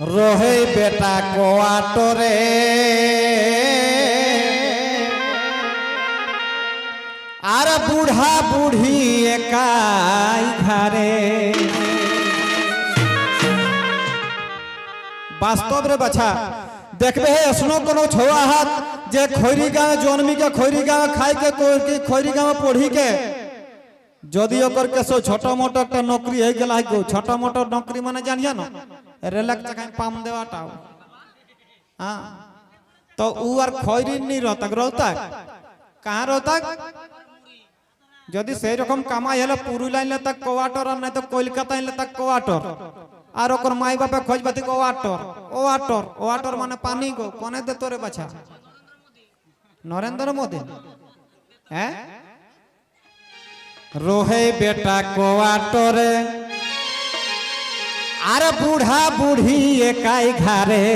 রহে বেটা কোয়াটরে। আর বুড়া বুড়ি একাই ঘরে বাস্তব রে বাছা, দেখবে হে এসনো কোনো ছোয়া হাত যে খৈরি গাঁয়ে জন্মি কে খৈরি গাঁয়ে খাই কে কই- কি খৈরি গাঁয়ে পড়ি কে যদি ওকর কেসো ছোট মোটো একটা নকরি হয়ে গেল ছোট মোটো নকরি মানে জানিয়া না? রেলাক চাকায় পাম দেওয়াটাও। হ্যাঁ? তো উ আর খৈরি নি রতাক রতাক? কাহা রতাক? যদি সেই রকম কামাই হলে পুরুলিয়া আইলে তাক কোয়াটর, আর নাই তো কলকাতা আইলে তাক কোয়াটর। আর ওকর মাই বাপে খোঁজ পাতি ওয়াটর ওয়াটর ওয়াটর মানে পানি গো, কোনে দে তোরে বাছা? নরেন্দ্র মোদী। হ্যাঁ? রোহে বেটা কোয়াটরে আর বুড়া বুড়ি একাই ঘরে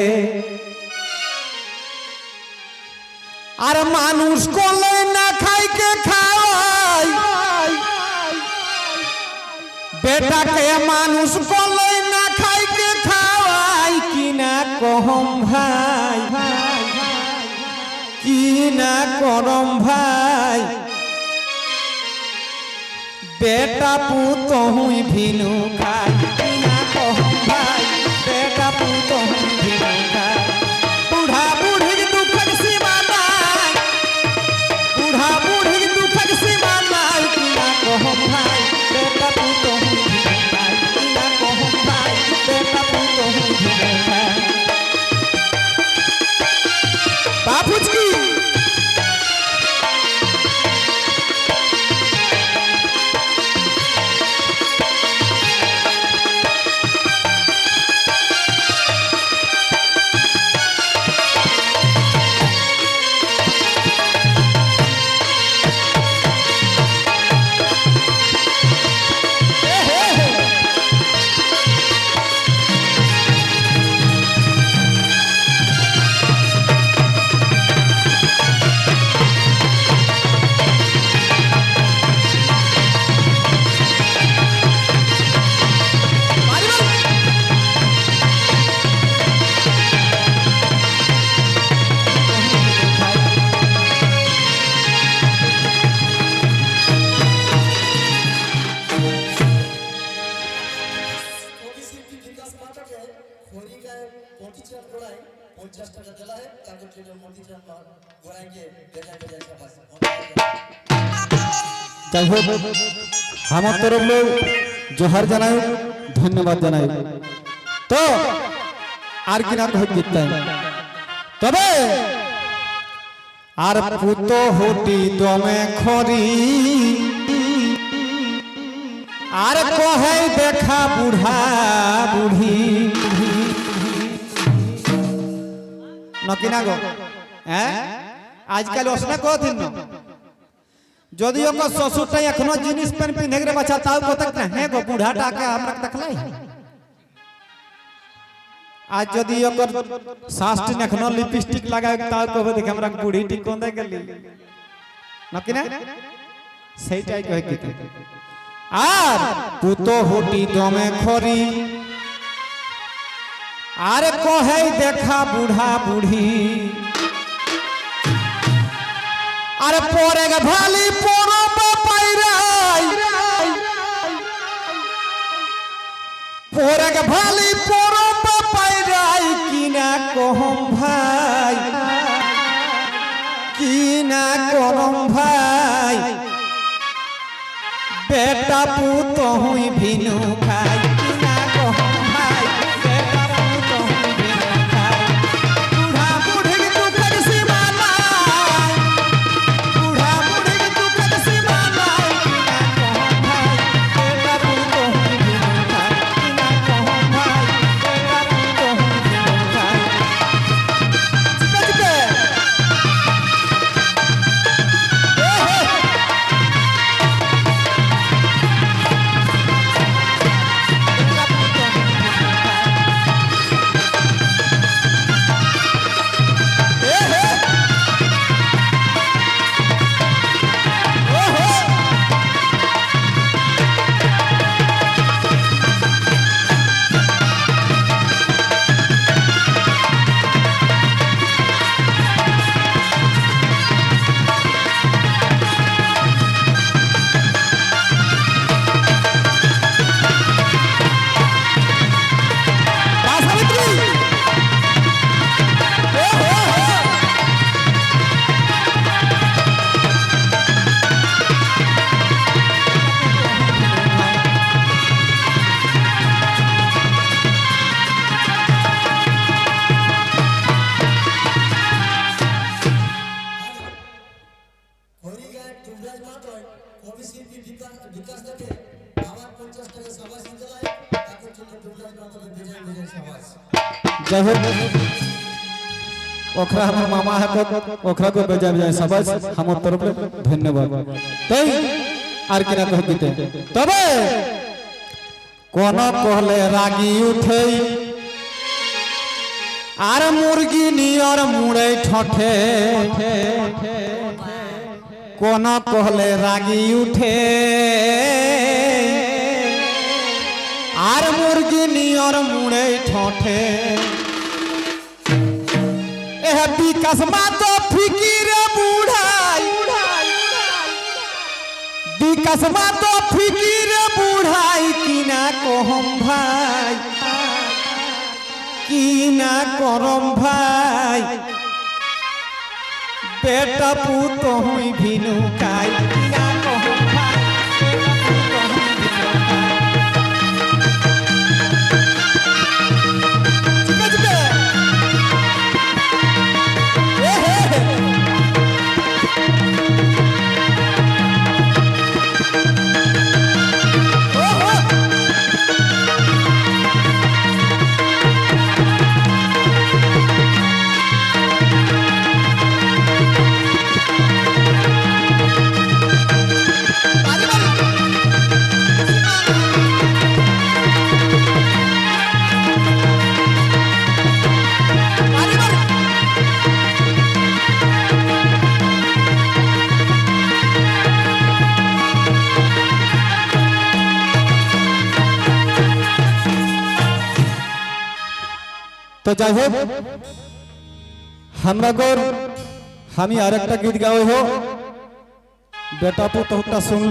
আর মানুষ কলে না খাইকে খাওয়াই বেটাকে মানুষ কলে না খাইকে খাওয়াই কি না কহম ভাই? কি না করম ভাই? বেটা পুত হুই ভিনু খাই গোড়াইকে দেখা যাচ্ছে পাশে যাই হোক, আমার তরফ লোক জোহার জানাই, ধন্যবাদ জানাই। তো, আর কি না কই তবে, আর পুত হটি দমে খরি, আর কহে দেখা বুড়া বুড়ি। নকিনা গো হ্যাঁ? আজকাল অসনা কদিন যদি ওকে শ্বশুরটাই এখনও জিনিস প্যান্ট পিঁধে গেলে বাচ্চা তাও কোথাক না হ্যাঁ গো বুড়াটাকে আমরা দেখলাই। আর যদি ওকর শাস্টি এখনও লিপস্টিক লাগায়, তাও কবে দেখে আমরা বুড়িটি কোন্দে গেলি? নাকি সেইটাই কয়ে কি আর পুতো হটি দমে খরি আর কহে দেখা বুढ़ा বুড়ি। আর পরে ভালি পরব পাইরাই। পরে ভালি পরব পাইরাই কিনা কহম ভাই? কিনা করম ভাই? বেটা পুত হুই ভিনু যাই হোক ওখরা আমার মামা হাত ওখরা কো বেজা বেজা সবাই আমার তরফে ধন্যবাদ তাই আর কিনা কহ গীতে তবে কোন কহলে রাগি উঠেই আর মুরগি নিয়র মুড়ে ঠঠে কোন কহলে রাগি উঠে আর মুরগি নিয়র মুড়ে ঠঠে এহ বিকাশ মাতো ফিকিরে বুড়াই। বিকাশ মাতো ফিকিরে বুড়াই কিনা কহম ভাই? কিনা করম ভাই? বেটা পুত হই ভিনু কাই। কিনা তো যাই হোক হামরাগর গোর আমি আর একটা গীত গাওয়া হোক বেটা পুতহটা শুনল।